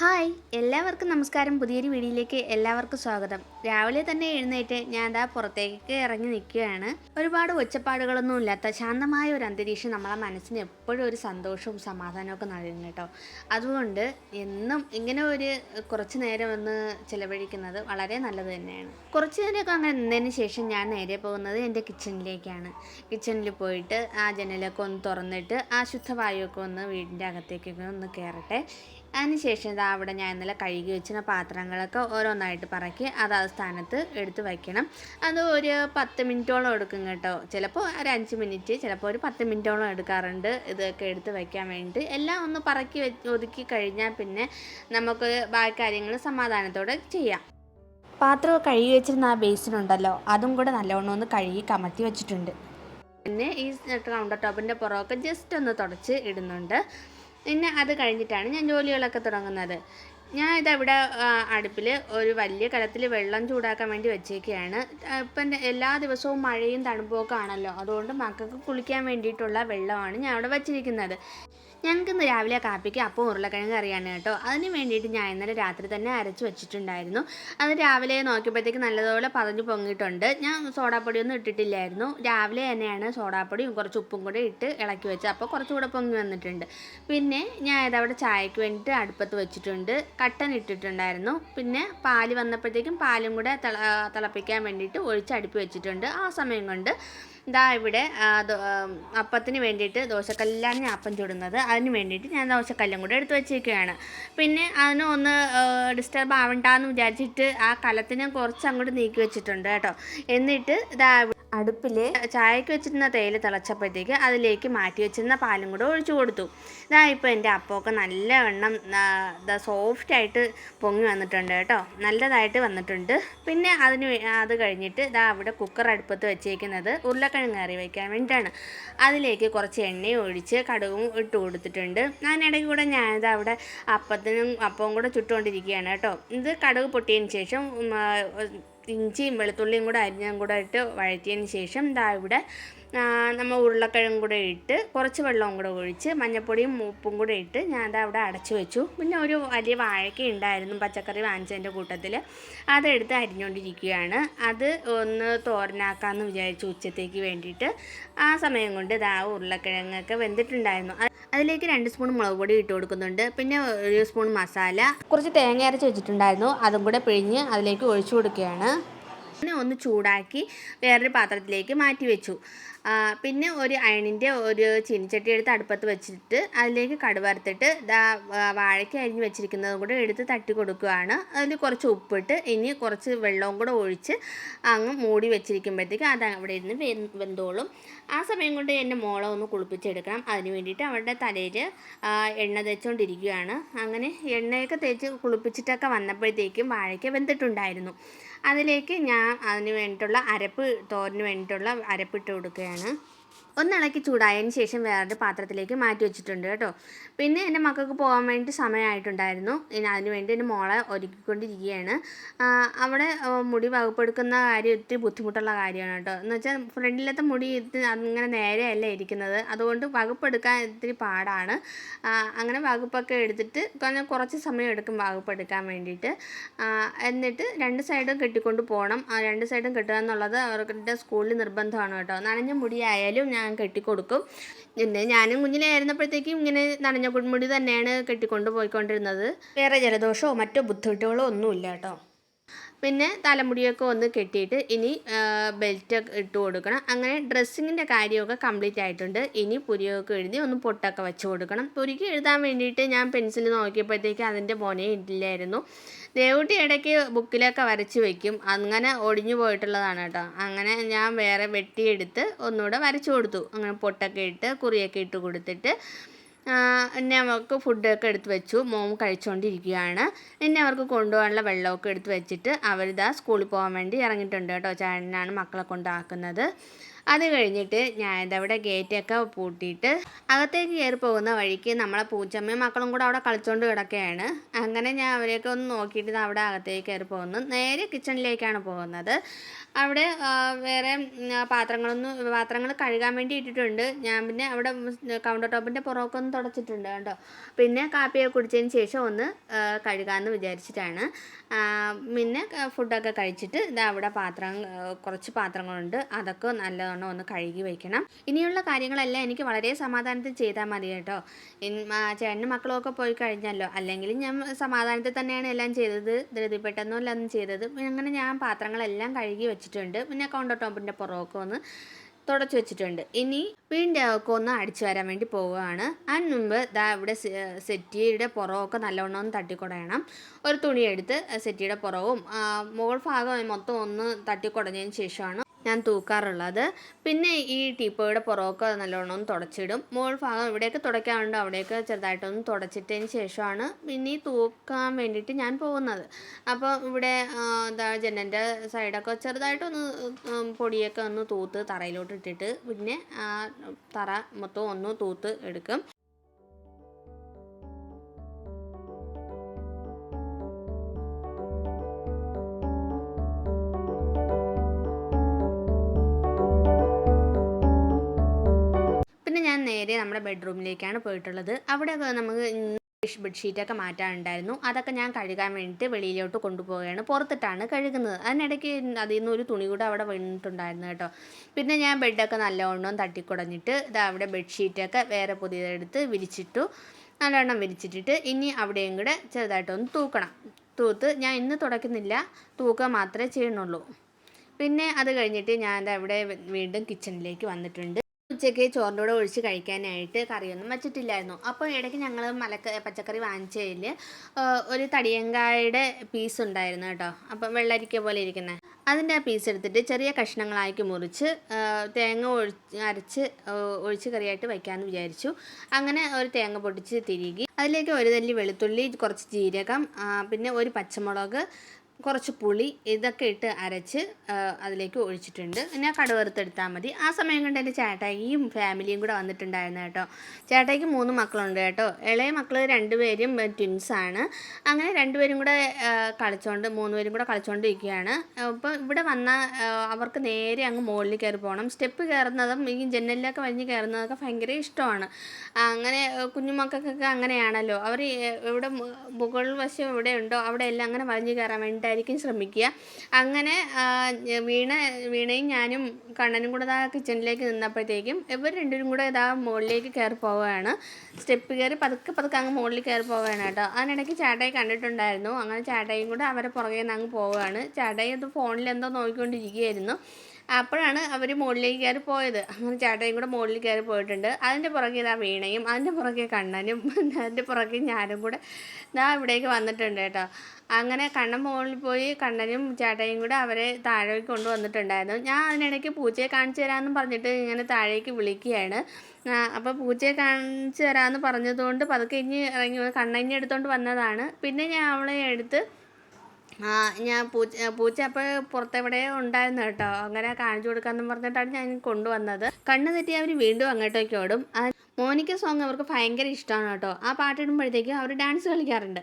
Hi എല്ലാവർക്കും നമസ്കാരം. പുതിയൊരു വീഡിയോയിലേക്ക് എല്ലാവർക്കും സ്വാഗതം. രാവിലെ തന്നെ എഴുന്നേറ്റ് ഞാൻ ദാ പുറത്തേക്ക് ഇറങ്ങി നിൽക്കുകയാണ്. ഒരുപാട് ഒച്ചപ്പാടുകളൊന്നും ഇല്ലാത്ത ശാന്തമായ ഒരു അന്തരീക്ഷം നമ്മളെ മനസ്സിന് എപ്പോഴും ഒരു സന്തോഷവും സമാധാനവും ഒക്കെ നൽകുന്നു കേട്ടോ. അതുകൊണ്ട് എന്നും ഇങ്ങനെ ഒരു കുറച്ച് നേരം ഒന്ന് ചിലവഴിക്കുന്നത് വളരെ നല്ലത് തന്നെയാണ്. കുറച്ച് നേരമൊക്കെ അങ്ങനെ നിന്നതിന് ശേഷം ഞാൻ നേരെ പോകുന്നത് എന്റെ കിച്ചണിലേക്കാണ്. കിച്ചണിൽ പോയിട്ട് ആ ജനലൊക്കെ ഒന്ന് തുറന്നിട്ട് ആ ശുദ്ധവായുവൊക്കെ ഒന്ന് വീടിന്റെ അകത്തേക്കൊക്കെ ഒന്ന് കയറട്ടെ. അതിനുശേഷം ഇതാ അവിടെ ഞാൻ ഇന്നലെ കഴുകി വെച്ചിരുന്ന പാത്രങ്ങളൊക്കെ ഓരോന്നായിട്ട് പറക്കി അത് ആ സ്ഥാനത്ത് എടുത്ത് വയ്ക്കണം. അത് ഒരു പത്ത് മിനിറ്റോളം എടുക്കും കേട്ടോ. ചിലപ്പോൾ ഒരു അഞ്ച് മിനിറ്റ് ചിലപ്പോൾ ഒരു പത്ത് മിനിറ്റോളം എടുക്കാറുണ്ട് ഇതൊക്കെ എടുത്ത് വയ്ക്കാൻ വേണ്ടിയിട്ട്. എല്ലാം ഒന്ന് പറക്കി ഒതുക്കി കഴിഞ്ഞാൽ പിന്നെ നമുക്ക് ബാക്കി കാര്യങ്ങൾ സമാധാനത്തോടെ ചെയ്യാം. പാത്രം കഴുകി വെച്ചിരുന്ന ആ ബേസിനുണ്ടല്ലോ അതും കൂടെ നല്ലവണ്ണം ഒന്ന് കഴുകി കമത്തി വെച്ചിട്ടുണ്ട്. പിന്നെ ഈ കൗണ്ടർ ടോപ്പിന്റെ പുറമൊക്കെ ജസ്റ്റ് ഒന്ന് തുടച്ച് ഇടുന്നുണ്ട്. പിന്നെ അത് കഴിഞ്ഞിട്ടാണ് ഞാൻ ജോലികളൊക്കെ തുടങ്ങുന്നത്. ഞാൻ ഇതവിടെ അടുപ്പിൽ ഒരു വലിയ കലത്തിൽ വെള്ളം ചൂടാക്കാൻ വേണ്ടി വെച്ചേക്കുകയാണ് ഇപ്പം എല്ലാ ദിവസവും മഴയും തണുപ്പൊക്കെ ആണല്ലോ. അതുകൊണ്ട് മക്കൾക്ക് കുളിക്കാൻ വേണ്ടിയിട്ടുള്ള വെള്ളമാണ് ഞാൻ അവിടെ വച്ചിരിക്കുന്നത്. ഞങ്ങൾക്ക് ഇന്ന് രാവിലെ കാപ്പിക്ക് അപ്പം ഉരുളക്കിഴങ്ങ് കറിയാണ് കേട്ടോ. അതിന് വേണ്ടിയിട്ട് ഞാൻ ഇന്നലെ രാത്രി തന്നെ അരച്ച് വെച്ചിട്ടുണ്ടായിരുന്നു. അത് രാവിലെ നോക്കിയപ്പോഴത്തേക്ക് നല്ലതുപോലെ പതഞ്ഞ് പൊങ്ങിയിട്ടുണ്ട്. ഞാൻ സോഡാപ്പൊടിയൊന്നും ഇട്ടിട്ടില്ലായിരുന്നു. രാവിലെ തന്നെയാണ് സോഡാപ്പൊടിയും കുറച്ച് ഉപ്പും കൂടെ ഇട്ട് ഇളക്കി വെച്ചത്. അപ്പോൾ കുറച്ചുകൂടെ പൊങ്ങി വന്നിട്ടുണ്ട്. പിന്നെ ഞാൻ ഇതവിടെ ചായക്ക് വേണ്ടിയിട്ട് അടുപ്പത്ത് വെച്ചിട്ടുണ്ട്. കട്ടൻ ഇട്ടിട്ടുണ്ടായിരുന്നു. പിന്നെ പാൽ വന്നപ്പോഴത്തേക്കും പാലും കൂടെ തിള തിളപ്പിക്കാൻ വേണ്ടിയിട്ട് ഒഴിച്ച് അടുപ്പി വെച്ചിട്ടുണ്ട് ആ സമയം കൊണ്ട്. ഇതാ ഇവിടെ അപ്പത്തിന് വേണ്ടിയിട്ട് ദോശക്കല്ലാണ് ഞാൻ അപ്പം ചുടുന്നത്. അതിന് വേണ്ടിയിട്ട് ഞാൻ ദോശക്കല്ലും കൂടെ എടുത്ത് വെച്ചിരിക്കുകയാണ്. പിന്നെ അതിന് ഒന്ന് ഡിസ്റ്റർബ് ആവണ്ടെന്ന് വിചാരിച്ചിട്ട് ആ കലത്തിനെ കുറച്ച് അങ്ങോട്ട് നീക്കി വെച്ചിട്ടുണ്ട് കേട്ടോ. എന്നിട്ട് ഇതാ അടുപ്പിൽ ചായക്ക് വെച്ചിരുന്ന തേയില തിളച്ചപ്പോഴത്തേക്ക് അതിലേക്ക് മാറ്റി വെച്ചിരുന്ന പാലും കൂടെ ഒഴിച്ചു കൊടുത്തു. ഇതാ ഇപ്പോൾ എന്റെ അപ്പമൊക്കെ നല്ല എണ്ണം ഇതാ സോഫ്റ്റായിട്ട് പൊങ്ങി വന്നിട്ടുണ്ട് കേട്ടോ. നല്ലതായിട്ട് വന്നിട്ടുണ്ട്. പിന്നെ അതിന് അത് കഴിഞ്ഞിട്ട് ഇതാ അവിടെ കുക്കർ അടുപ്പത്ത് വെച്ചേക്കുന്നത് ഉരുളക്കിഴങ്ങ് കറി വയ്ക്കാൻ വേണ്ടിയിട്ടാണ്. അതിലേക്ക് കുറച്ച് എണ്ണയും ഒഴിച്ച് കടുകും ഇട്ട് കൊടുത്തിട്ടുണ്ട്. അതിനിടയ്ക്ക് കൂടെ ഞാനിത് അവിടെ അപ്പത്തിനും അപ്പവും കൂടെ ചുട്ടുകൊണ്ടിരിക്കുകയാണ് കേട്ടോ. ഇത് കടുക് പൊട്ടിയതിന് ശേഷം ഇഞ്ചിയും വെളുത്തുള്ളിയും കൂടെ അരിഞ്ഞും കൂടെ ഇട്ട് വഴറ്റിയതിന് ശേഷം ഇതാ ഇവിടെ നമ്മൾ ഉരുളക്കിഴങ്ങും കൂടെ ഇട്ട് കുറച്ച് വെള്ളവും കൂടെ ഒഴിച്ച് മഞ്ഞൾപ്പൊടിയും ഉപ്പും കൂടെ ഇട്ട് ഞാൻ അത് അവിടെ അടച്ചു വെച്ചു. പിന്നെ ഒരു വലിയ വാഴയ്ക്ക ഉണ്ടായിരുന്നു പച്ചക്കറി വാങ്ങിച്ചതിന്റെ കൂട്ടത്തിൽ അതെടുത്ത് അരിഞ്ഞുകൊണ്ടിരിക്കുകയാണ് അത് ഒന്ന് തോരനാക്കാമെന്ന് വിചാരിച്ചു ഉച്ചത്തേക്ക് വേണ്ടിയിട്ട്. ആ സമയം കൊണ്ട് ഇതാ ഉരുളക്കിഴങ്ങൊക്കെ വെന്തിട്ടുണ്ടായിരുന്നു. അതിലേക്ക് രണ്ട് സ്പൂൺ മുളക് പൊടി ഇട്ട് കൊടുക്കുന്നുണ്ട്. പിന്നെ ഒരു സ്പൂൺ മസാല. കുറച്ച് തേങ്ങ അരച്ച് വെച്ചിട്ടുണ്ടായിരുന്നു. അതും കൂടെ പിഴിഞ്ഞ് അതിലേക്ക് ഒഴിച്ചു കൊടുക്കുകയാണ്. പിന്നെ ഒന്ന് ചൂടാക്കി വേറൊരു പാത്രത്തിലേക്ക് മാറ്റി വെച്ചു. പിന്നെ ഒരു അയണിന്റെ ഒരു ചീനിച്ചട്ടി എടുത്ത് അടുപ്പത്ത് വെച്ചിട്ട് അതിലേക്ക് കടുവറുത്തിട്ട് ദാ വാഴയ്ക്ക് അരിഞ്ഞ് വെച്ചിരിക്കുന്നതും കൂടെ എടുത്ത് തട്ടി കൊടുക്കുകയാണ്. അതിൽ കുറച്ച് ഉപ്പിട്ട് ഇനി കുറച്ച് വെള്ളവും കൂടെ ഒഴിച്ച് അങ്ങ് മൂടി വെച്ചിരിക്കുമ്പോഴത്തേക്ക് അത് അവിടെ ഇരുന്ന് വെന്തോളും. ആ സമയം കൊണ്ട് എന്റെ മോളെ ഒന്ന് കുളിപ്പിച്ചെടുക്കണം. അതിന് വേണ്ടിയിട്ട് അവളുടെ തലയിൽ എണ്ണ തേച്ചുകൊണ്ടിരിക്കുകയാണ് അങ്ങനെ എണ്ണയൊക്കെ തേച്ച് കുളിപ്പിച്ചിട്ടൊക്കെ വന്നപ്പോഴത്തേക്കും വാഴയ്ക്ക് വെന്തിട്ടുണ്ടായിരുന്നു. അതിലേക്ക് ഞാൻ അതിന് വേണ്ടിയിട്ടുള്ള അരപ്പ് തോരന് വേണ്ടിയിട്ടുള്ള അരപ്പിട്ട് കൊടുക്കുകയാണ്. ആണ് ഒന്നിളക്കി ചൂടായതിന് ശേഷം വേറൊരു പാത്രത്തിലേക്ക് മാറ്റി വെച്ചിട്ടുണ്ട് കേട്ടോ. പിന്നെ എന്റെ മക്കൾക്ക് പോകാൻ വേണ്ടി സമയമായിട്ടുണ്ടായിരുന്നു. ഇനി അതിനുവേണ്ടി എന്റെ മോളെ ഒരുക്കിക്കൊണ്ടിരിക്കുകയാണ്. അവിടെ മുടി വകുപ്പെടുക്കുന്ന കാര്യം ഒത്തിരി ബുദ്ധിമുട്ടുള്ള കാര്യമാണ് കേട്ടോ. എന്ന് വെച്ചാൽ ഫ്രണ്ടിലത്തെ മുടി അങ്ങനെ നേരെയല്ല ഇരിക്കുന്നത്. അതുകൊണ്ട് വകുപ്പെടുക്കാൻ ഇത്തിരി പാടാണ്. അങ്ങനെ വകുപ്പൊക്കെ എടുത്തിട്ട് കുറച്ച് സമയം എടുക്കും വകുപ്പെടുക്കാൻ വേണ്ടിയിട്ട്. എന്നിട്ട് രണ്ട് സൈഡും കെട്ടിക്കൊണ്ട് പോകണം. രണ്ട് സൈഡും കെട്ടുക എന്നുള്ളത് അവരുടെ സ്കൂളിൽ നിർബന്ധമാണ് കേട്ടോ. നനഞ്ഞ മുടിയായാലും ഞാൻ കെട്ടിക്കൊടുക്കും. പിന്നെ ഞാനും കുഞ്ഞിലായിരുന്നപ്പോഴത്തേക്കും ഇങ്ങനെ നനഞ്ഞ കുടുമുടി തന്നെയാണ് കെട്ടിക്കൊണ്ട് പോയിക്കൊണ്ടിരുന്നത്. വേറെ ജലദോഷമോ മറ്റോ ബുദ്ധിമുട്ടുകളോ ഒന്നുമില്ല കേട്ടോ. പിന്നെ തലമുടിയൊക്കെ ഒന്ന് കെട്ടിയിട്ട് ഇനി ബെൽറ്റൊക്കെ ഇട്ട് കൊടുക്കണം. അങ്ങനെ ഡ്രസ്സിങ്ങിന്റെ കാര്യമൊക്കെ കംപ്ലീറ്റ് ആയിട്ടുണ്ട്. ഇനി പുരിയൊക്കെ എഴുതി ഒന്ന് പൊട്ടൊക്കെ വെച്ച് കൊടുക്കണം. പുരിക്ക് എഴുതാൻ വേണ്ടിയിട്ട് ഞാൻ പെൻസിൽ നോക്കിയപ്പോഴത്തേക്ക് അതിന്റെ മോനെ ഇല്ലായിരുന്നു ദേവുട്ടി ഇടയ്ക്ക് ബുക്കിലൊക്കെ വരച്ച് വെക്കും. അങ്ങനെ ഒടിഞ്ഞു പോയിട്ടുള്ളതാണ് കേട്ടോ. അങ്ങനെ ഞാൻ വേറെ വെട്ടിയെടുത്ത് ഒന്നുകൂടെ വരച്ചു കൊടുത്തു. അങ്ങനെ പൊട്ടൊക്കെ ഇട്ട് കുറിയൊക്കെ ഇട്ട് കൊടുത്തിട്ട് അവർക്ക് ഫുഡൊക്കെ എടുത്ത് വെച്ചു. മോം കഴിച്ചുകൊണ്ടിരിക്കുകയാണ് എന്നെ അവർക്ക് കൊണ്ടുപോകാനുള്ള വെള്ളമൊക്കെ എടുത്ത് വെച്ചിട്ട് അവരിതാ സ്കൂളിൽ പോകാൻ വേണ്ടി ഇറങ്ങിയിട്ടുണ്ട് കേട്ടോ. ചേട്ടനാണ് മക്കളെ കൊണ്ടാക്കുന്നത്. അത് കഴിഞ്ഞിട്ട് ഞാൻ ഇതവിടെ ഗേറ്റൊക്കെ പൂട്ടിയിട്ട് അകത്തേക്ക് കയറി പോകുന്ന വഴിക്ക് നമ്മളെ പൂച്ചമ്മയും മക്കളും കൂടെ അവിടെ കളിച്ചുകൊണ്ട് കിടക്കുകയാണ് അങ്ങനെ ഞാൻ അവരെയൊക്കെ ഒന്ന് നോക്കിയിട്ട് അവിടെ അകത്തേക്ക് കയറി പോകുന്നു. നേരെ കിച്ചണിലേക്കാണ് പോകുന്നത്. അവിടെ വേറെ പാത്രങ്ങളൊന്നും പാത്രങ്ങൾ കഴുകാൻ വേണ്ടി ഇട്ടിട്ടുണ്ട്. ഞാൻ പിന്നെ അവിടെ കൗണ്ടർ ടോപ്പിന്റെ പുറമൊക്കെ ഒന്ന് തുടച്ചിട്ടുണ്ട് കേട്ടോ പിന്നെ കാപ്പിയൊക്കെ കുടിച്ചതിന് ശേഷം ഒന്ന് കഴുകാമെന്ന് വിചാരിച്ചിട്ടാണ്. പിന്നെ ഫുഡൊക്കെ കഴിച്ചിട്ട് ഇതാ അവിടെ പാത്രം കുറച്ച് പാത്രങ്ങളുണ്ട്. അതൊക്കെ നല്ലവണ്ണം ഒന്ന് കഴുകി വയ്ക്കണം ഇനിയുള്ള കാര്യങ്ങളെല്ലാം എനിക്ക് വളരെ സമാധാനത്തിൽ ചെയ്താൽ മതി കേട്ടോ. മക്കളൊക്കെ ചേട്ടനും മക്കളും പോയി കഴിഞ്ഞല്ലോ. അല്ലെങ്കിൽ ഞാൻ സമാധാനത്തിൽ തന്നെയാണ് എല്ലാം ചെയ്തത്. ധൃതിപ്പെട്ടൊന്നുമല്ല ഒന്നും ചെയ്തത്. അങ്ങനെ ഞാൻ പാത്രങ്ങളെല്ലാം കഴുകി വെച്ചിട്ടുണ്ട്. പിന്നെ കൗണ്ടർ ടോപ്പിന്റെ പുറമൊക്കെ ഒന്ന് തുടച്ചു വെച്ചിട്ടുണ്ട്. ഇനി വീണ്ടും ഒന്ന് അടിച്ചു വരാൻ വേണ്ടി പോവുകയാണ്. അതിന് മുമ്പ് ദാ ഇവിടെ സെറ്റിയുടെ പുറമൊക്കെ നല്ലവണ്ണം ഒന്ന് തട്ടിക്കുടയണം. ഒരു തുണിയെടുത്ത് സെറ്റിയുടെ പുറവും മുകൾ ഭാഗം മൊത്തം ഒന്ന് തട്ടിക്കുടഞ്ഞതിന് ശേഷമാണ് ഞാൻ തൂക്കാറുള്ളത്. പിന്നെ ഈ ടീപ്പോയുടെ പുറമൊക്കെ നല്ലോണം ഒന്ന് തുടച്ചിടും. മുകൾ ഭാഗം ഇവിടെയൊക്കെ തുടയ്ക്കാറുണ്ട്. അവിടെയൊക്കെ ചെറുതായിട്ടൊന്ന് തുടച്ചിട്ടതിന് ശേഷമാണ് പിന്നെ തൂക്കാൻ വേണ്ടിയിട്ട് ഞാൻ പോകുന്നത്. അപ്പോൾ ഇവിടെ എന്താ ജനലിന്റെ സൈഡൊക്കെ ചെറുതായിട്ടൊന്ന് പൊടിയൊക്കെ ഒന്ന് തൂത്ത് തറയിലോട്ട് ഇട്ടിട്ട് പിന്നെ തറ മൊത്തം ഒന്ന് തൂത്ത് എടുക്കും. നേരെ നമ്മുടെ ബെഡ്റൂമിലേക്കാണ് പോയിട്ടുള്ളത്. അവിടെ നമുക്ക് ബെഡ്ഷീറ്റൊക്കെ മാറ്റാനുണ്ടായിരുന്നു. അതൊക്കെ ഞാൻ കഴുകാൻ വേണ്ടിയിട്ട് വെളിയിലോട്ട് കൊണ്ടുപോവുകയാണ്. പുറത്തിട്ടാണ് കഴുകുന്നത്. അതിനിടയ്ക്ക് അതിൽ നിന്ന് ഒരു തുണി കൂടെ അവിടെ വീണിട്ടുണ്ടായിരുന്നു കേട്ടോ. പിന്നെ ഞാൻ ബെഡൊക്കെ നല്ലവണ്ണം തട്ടിക്കുടഞ്ഞിട്ട് ഇതാ അവിടെ ബെഡ്ഷീറ്റൊക്കെ വേറെ പുതിയതെടുത്ത് വിരിച്ചിട്ടു. നല്ലവണ്ണം വിരിച്ചിട്ടിട്ട് ഇനി അവിടെയും കൂടെ ചെറുതായിട്ടൊന്ന് തൂക്കണം. തൂത്ത് ഞാൻ ഇന്ന് തുടയ്ക്കുന്നില്ല. തൂക്കുക മാത്രമേ ചെയ്യണുള്ളൂ പിന്നെ അത് കഴിഞ്ഞിട്ട് ഞാൻ അവിടെ വീണ്ടും കിച്ചണിലേക്ക് വന്നിട്ടുണ്ട്. ഉച്ചയ്ക്ക് ചോറിന്റെ കൂടെ ഒഴിച്ച് കഴിക്കാനായിട്ട് കറിയൊന്നും വെച്ചിട്ടില്ലായിരുന്നു. അപ്പോൾ ഇടയ്ക്ക് ഞങ്ങൾ മലക്ക പച്ചക്കറി വാങ്ങിച്ചതിൽ ഒരു തടിയങ്കായുടെ പീസ് ഉണ്ടായിരുന്നു കേട്ടോ. അപ്പം വെള്ളരിക്ക പോലെ ഇരിക്കുന്നത് അതിന്റെ ആ പീസ് എടുത്തിട്ട് ചെറിയ കഷ്ണങ്ങളാക്കി മുറിച്ച് തേങ്ങ ഒഴിച്ച് അരച്ച് ഒഴിച്ച് കറിയായിട്ട് വയ്ക്കാമെന്ന് വിചാരിച്ചു. അങ്ങനെ ഒരു തേങ്ങ പൊട്ടിച്ച് തിരികി അതിലേക്ക് ഒരു തല്ലി വെളുത്തുള്ളി കുറച്ച് ജീരകം പിന്നെ ഒരു പച്ചമുളക് കുറച്ച് പുളി ഇതൊക്കെ ഇട്ട് അരച്ച് അതിലേക്ക് ഒഴിച്ചിട്ടുണ്ട്. പിന്നെ കടുവറുത്തെടുത്താൽ മതി. ആ സമയം കൊണ്ട് എന്റെ ചേട്ടായിയും ഫാമിലിയും കൂടെ വന്നിട്ടുണ്ടായിരുന്നു കേട്ടോ. ചേട്ടായിക്ക് മൂന്ന് മക്കളുണ്ട് കേട്ടോ. ഇളയ മക്കൾ രണ്ടുപേരും ട്വിൻസാണ് അങ്ങനെ രണ്ടുപേരും കൂടെ കളിച്ചുകൊണ്ട് മൂന്നുപേരും കൂടെ കളിച്ചുകൊണ്ടിരിക്കുകയാണ് അപ്പോൾ ഇവിടെ വന്ന അവർക്ക് നേരെ അങ്ങ് മുകളിൽ കയറി പോകണം സ്റ്റെപ്പ് കയറുന്നതും ഈ ജനലിലൊക്കെ വലിഞ്ഞ് കയറുന്നതൊക്കെ ഭയങ്കര ഇഷ്ടമാണ്. അങ്ങനെ കുഞ്ഞുമക്കൾക്കൊക്കെ അങ്ങനെയാണല്ലോ. അവർ ഇവിടെ മുകൾ വശം എവിടെ ഉണ്ടോ അവിടെ എല്ലാം അങ്ങനെ വലിഞ്ഞ് കയറാൻ വേണ്ടിയിട്ടായിരിക്കും ശ്രമിക്കുക. അങ്ങനെ വീണ വീണയും ഞാനും കണ്ണനും കൂടെ ആ കിച്ചണിലേക്ക് നിന്നപ്പോഴത്തേക്കും ഇവർ രണ്ടുപേരും കൂടെ ഇതാ മുകളിലേക്ക് കയറി പോവുകയാണ്. സ്റ്റെപ്പ് കയറി പതുക്കെ പതുക്കെ അങ്ങ് മുകളിൽ കയറി പോവുകയാണ് കേട്ടോ. അതിനിടയ്ക്ക് ചേട്ടായി കണ്ടിട്ടുണ്ടായിരുന്നു. അങ്ങനെ ചേട്ടായും കൂടെ അവരെ പുറകെ നിന്ന് അങ്ങ് പോവുകയാണ്. ചേട്ടായി അത് ഫോണിൽ എന്തോ നോക്കിക്കൊണ്ടിരിക്കുകയായിരുന്നു. അപ്പോഴാണ് അവർ മുകളിലേക്ക് കയറി പോയത്. അങ്ങനെ ചേട്ടനും കൂടെ മുകളിൽ കയറി പോയിട്ടുണ്ട്. അതിന്റെ പുറകെ ഇതാ വീണയും അതിന്റെ പുറകെ കണ്ണനും അതിന്റെ പുറകെ ഞാനും കൂടെ ഇതാ ഇവിടേക്ക് വന്നിട്ടുണ്ട് കേട്ടോ. അങ്ങനെ കണ്ണൻ മുകളിൽ പോയി കണ്ണനും ചേട്ടയും കൂടെ അവരെ താഴേക്ക് കൊണ്ടുവന്നിട്ടുണ്ടായിരുന്നു ഞാൻ അതിനിടയ്ക്ക് പൂച്ചയെ കാണിച്ചു തരാമെന്ന് പറഞ്ഞിട്ട് ഇങ്ങനെ താഴേക്ക് വിളിക്കുകയാണ്. അപ്പോൾ പൂച്ചയെ കാണിച്ചു തരാമെന്ന് പറഞ്ഞതുകൊണ്ട് പതുക്കെ ഇനി ഇറങ്ങി കണ്ണഞ്ഞെടുത്തോണ്ട് വന്നതാണ്. പിന്നെ ഞാൻ അവളെ എടുത്ത് ആ ഞാൻ പൂച്ച പൂച്ച അപ്പോൾ പുറത്തെവിടെയോ ഉണ്ടായിരുന്നു കേട്ടോ. അങ്ങനെ കാണിച്ചു കൊടുക്കാമെന്ന് പറഞ്ഞിട്ടാണ് ഞാൻ കൊണ്ടുവന്നത്. കണ്ണ് തെറ്റി അവർ വീണ്ടും അങ്ങോട്ടേക്ക് ഓടും. മോനിക്ക സോങ് അവർക്ക് ഭയങ്കര ഇഷ്ടമാണ് കേട്ടോ. ആ പാട്ടിടുമ്പോഴത്തേക്കും അവർ ഡാൻസ് കളിക്കാറുണ്ട്.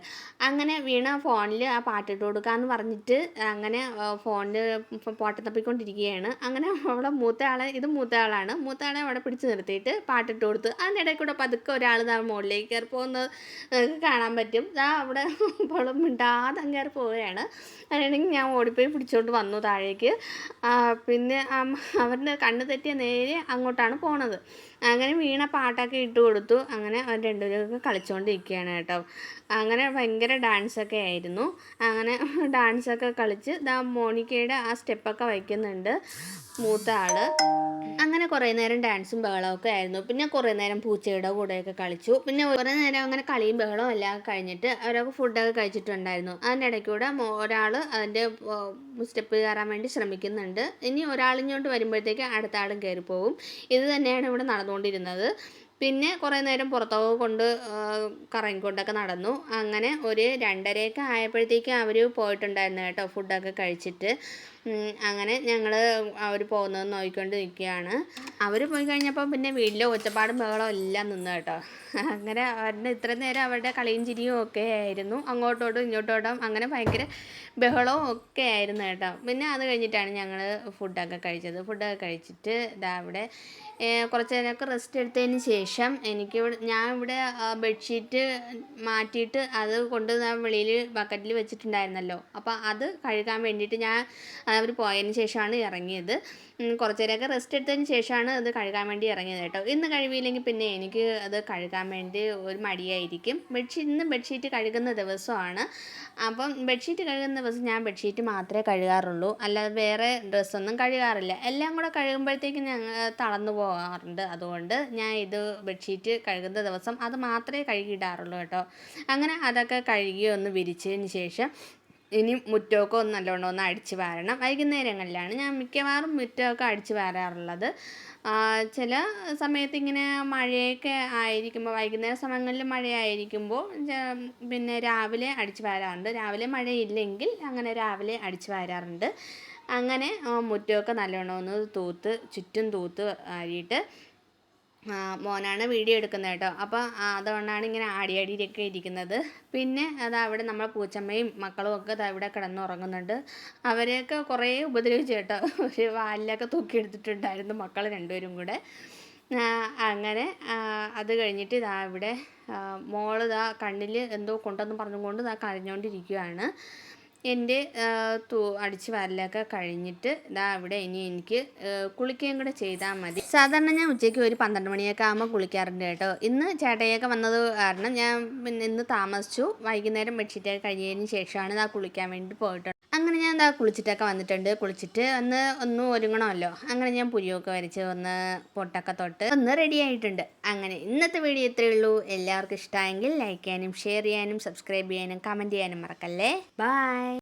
അങ്ങനെ വീണ ഫോണിൽ ആ പാട്ടിട്ട് കൊടുക്കാമെന്ന് പറഞ്ഞിട്ട് അങ്ങനെ ഫോണിൽ പാട്ട് തപ്പിക്കൊണ്ടിരിക്കുകയാണ്. അങ്ങനെ അവിടെ മൂത്ത ആളെ ഇത് മൂത്ത ആളാണ് മൂത്ത ആളെ അവിടെ പിടിച്ച് നിർത്തിയിട്ട് പാട്ടിട്ട് കൊടുത്ത് അതിനിടയിൽ കൂടെ പതുക്കെ ഒരാൾ ദാ മുകളിലേക്ക് കയറി പോകുന്നത് കാണാൻ പറ്റും. ദാ അവിടെ ഇപ്പോൾ മിണ്ടാതെ കയറി പോവുകയാണ്. അങ്ങനെയാണെങ്കിൽ ഞാൻ ഓടിപ്പോയി പിടിച്ചുകൊണ്ട് വന്നു താഴേക്ക്. പിന്നെ അവരുടെ കണ്ണ് തെറ്റിയ നേരെ അങ്ങോട്ടാണ് പോണത്. അങ്ങനെ വീണ പാട്ടൊക്കെ ഇട്ട് കൊടുത്തു. അങ്ങനെ അവർ രണ്ടുപേരൊക്കെ കളിച്ചുകൊണ്ടിരിക്കുകയാണ് കേട്ടോ. അങ്ങനെ ഭയങ്കര ഡാൻസൊക്കെ ആയിരുന്നു. അങ്ങനെ ഡാൻസൊക്കെ കളിച്ച് ദാ മോണിക്കയുടെ ആ സ്റ്റെപ്പൊക്കെ വയ്ക്കുന്നുണ്ട് മൂത്ത ആൾ. അങ്ങനെ കുറേ നേരം ഡാൻസും ബഹളവും ഒക്കെ ആയിരുന്നു. പിന്നെ കുറേ നേരം പൂച്ചയുടെ കൂടെയൊക്കെ കളിച്ചു. പിന്നെ കുറേ നേരം അങ്ങനെ കളിയും ബഹളവും എല്ലാം കഴിഞ്ഞിട്ട് അവരൊക്കെ ഫുഡൊക്കെ കഴിച്ചിട്ടുണ്ടായിരുന്നു. അതിന്റെ ഇടയ്ക്കൂടെ ഒരാൾ അതിന്റെ സ്റ്റെപ്പ് കയറാൻ വേണ്ടി ശ്രമിക്കുന്നുണ്ട്. ഇനി ഒരാളിങ്ങോട്ട് വരുമ്പോഴത്തേക്ക് അടുത്ത ആളും കയറി പോകും ഇത് തന്നെയാണ് ഇവിടെ നടന്നുകൊണ്ടിരുന്നത്. പിന്നെ കുറേ നേരം പുറത്തൊക്കെ കൊണ്ട് കറങ്ങിക്കൊണ്ടൊക്കെ നടന്നു. അങ്ങനെ ഒരു രണ്ടരയൊക്കെ ആയപ്പോഴത്തേക്കും അവർ പോയിട്ടുണ്ടായിരുന്നു കേട്ടോ ഫുഡൊക്കെ കഴിച്ചിട്ട്. അങ്ങനെ ഞങ്ങൾ അവർ പോകുന്നത് നോക്കിക്കൊണ്ട് നിൽക്കുകയാണ് അവർ പോയി കഴിഞ്ഞപ്പോൾ പിന്നെ വീട്ടിലെ ഒച്ചപ്പാടും ബഹളം എല്ലാം നിന്ന് കേട്ടോ. അങ്ങനെ അവരുടെ ഇത്രയും നേരം അവരുടെ കളിയും ചിരിയും ഒക്കെ ആയിരുന്നു. അങ്ങോട്ടോട്ടും ഇങ്ങോട്ടോട്ടും അങ്ങനെ ഭയങ്കര ബഹളവും ഒക്കെ ആയിരുന്നു കേട്ടോ. പിന്നെ അത് കഴിഞ്ഞിട്ടാണ് ഞങ്ങൾ ഫുഡൊക്കെ കഴിച്ചത്. ഫുഡൊക്കെ കഴിച്ചിട്ട് ഇതാ ഏഹ്, കുറച്ച് നേരമൊക്കെ റെസ്റ്റ് എടുത്തതിന് ശേഷം എനിക്ക് ഇവിടെ ഞാൻ ഇവിടെ ബെഡ്ഷീറ്റ് മാറ്റിയിട്ട് അത് കൊണ്ട് ഞാൻ വെളിയിൽ ബക്കറ്റിൽ വെച്ചിട്ടുണ്ടായിരുന്നല്ലോ. അപ്പോൾ അത് കഴുകാൻ വേണ്ടിയിട്ട് ഞാൻ അവർ പോയതിന് ശേഷമാണ് ഇറങ്ങിയത്. കുറച്ച് നേരമൊക്കെ റെസ്റ്റ് എടുത്തതിന് ശേഷമാണ് അത് കഴുകാൻ വേണ്ടി ഇറങ്ങിയത് കേട്ടോ. ഇന്ന് കഴുകിയില്ലെങ്കിൽ പിന്നെ എനിക്ക് അത് കഴുകാൻ വേണ്ടി ഒരു മടിയായിരിക്കും. ബെഡ്ഷീറ്റ് ഇന്ന് ബെഡ്ഷീറ്റ് കഴുകുന്ന ദിവസമാണ്. അപ്പം ബെഡ്ഷീറ്റ് കഴുകുന്ന ദിവസം ഞാൻ ബെഡ്ഷീറ്റ് മാത്രമേ കഴുകാറുള്ളൂ. അല്ലാതെ വേറെ ഡ്രസ്സൊന്നും കഴുകാറില്ല. എല്ലാം കൂടെ കഴുകുമ്പോഴത്തേക്കും ഞങ്ങൾ തളർന്നു പോകാറുണ്ട്. അതുകൊണ്ട് ഞാൻ ഇത് ബെഡ്ഷീറ്റ് കഴുകുന്ന ദിവസം അത് മാത്രമേ കഴുകിയിടാറുള്ളൂ കേട്ടോ. അങ്ങനെ അതൊക്കെ കഴുകി ഒന്ന് വിരിച്ചതിന് ശേഷം ഇനി മുറ്റമൊക്കെ ഒന്ന് നല്ലോണം ഒന്ന് അടിച്ച് വാരണം. വൈകുന്നേരങ്ങളിലാണ് ഞാൻ മിക്കവാറും മുറ്റമൊക്കെ അടിച്ച് വാരാറുള്ളത്. ചില സമയത്ത് ഇങ്ങനെ മഴയൊക്കെ ആയിരിക്കുമ്പോൾ വൈകുന്നേര സമയങ്ങളിൽ മഴയായിരിക്കുമ്പോൾ പിന്നെ രാവിലെ അടിച്ച് വാരാറുണ്ട്. രാവിലെ മഴയില്ലെങ്കിൽ അങ്ങനെ രാവിലെ അടിച്ച് വാരാറുണ്ട്. അങ്ങനെ മുറ്റമൊക്കെ നല്ലോണം ഒന്ന് തൂത്ത് ചുറ്റും തൂത്ത് വാരിയിട്ട് മോനാണ് വീഡിയോ എടുക്കുന്നത് കേട്ടോ. അപ്പോൾ അതുകൊണ്ടാണ് ഇങ്ങനെ ആടിയാടിയൊക്കെ ഇരിക്കുന്നത്. പിന്നെ അത് അവിടെ നമ്മളെ പൂച്ചമ്മയും മക്കളും ഒക്കെ ദാ ഇവിടെ കിടന്നുറങ്ങുന്നുണ്ട് അവരെയൊക്കെ കുറേ ഉപദ്രവിച്ചു കേട്ടോ. ഒരു വാലിലൊക്കെ തൂക്കിയെടുത്തിട്ടുണ്ടായിരുന്നു മക്കൾ രണ്ടുപേരും കൂടെ. അങ്ങനെ അത് കഴിഞ്ഞിട്ട് ഇതാ ഇവിടെ മോൾ ഇതാ കണ്ണിൽ എന്തോ കൊണ്ടെന്ന് പറഞ്ഞുകൊണ്ട് ഇതാ കരഞ്ഞുകൊണ്ടിരിക്കുകയാണ് എന്റെ തൂ അടിച്ച് വാരലൊക്കെ കഴിഞ്ഞിട്ട് ഇതാ ഇവിടെ ഇനി എനിക്ക് കുളിക്കുകയും കൂടെ ചെയ്താൽ മതി. സാധാരണ ഞാൻ ഉച്ചയ്ക്ക് ഒരു പന്ത്രണ്ട് മണിയൊക്കെ ആകുമ്പോൾ കുളിക്കാറുണ്ട് കേട്ടോ. ഇന്ന് ചേട്ടയൊക്കെ വന്നത് കാരണം ഞാൻ പിന്നെ ഇന്ന് താമസിച്ചു. വൈകുന്നേരം ബെഡ്ഷീറ്റൊക്കെ കഴിഞ്ഞതിന് ശേഷമാണ് ഇതാ കുളിക്കാൻ വേണ്ടി പോയിട്ട്. അങ്ങനെ ഞാൻ എന്താ കുളിച്ചിട്ടൊക്കെ വന്നിട്ടുണ്ട്. കുളിച്ചിട്ട് ഒന്ന് ഒന്നും ഒരുങ്ങണമല്ലോ. അങ്ങനെ ഞാൻ പുരിയൊക്കെ വരച്ച് ഒന്ന് പൊട്ടൊക്കെ തൊട്ട് ഒന്ന് റെഡി ആയിട്ടുണ്ട്. അങ്ങനെ ഇന്നത്തെ വീഡിയോ ഇത്രയേ ഉള്ളൂ. എല്ലാവർക്കും ഇഷ്ടമായെങ്കിൽ ലൈക്ക് ചെയ്യാനും ഷെയർ ചെയ്യാനും സബ്സ്ക്രൈബ് ചെയ്യാനും കമന്റ് ചെയ്യാനും മറക്കല്ലേ? ബൈ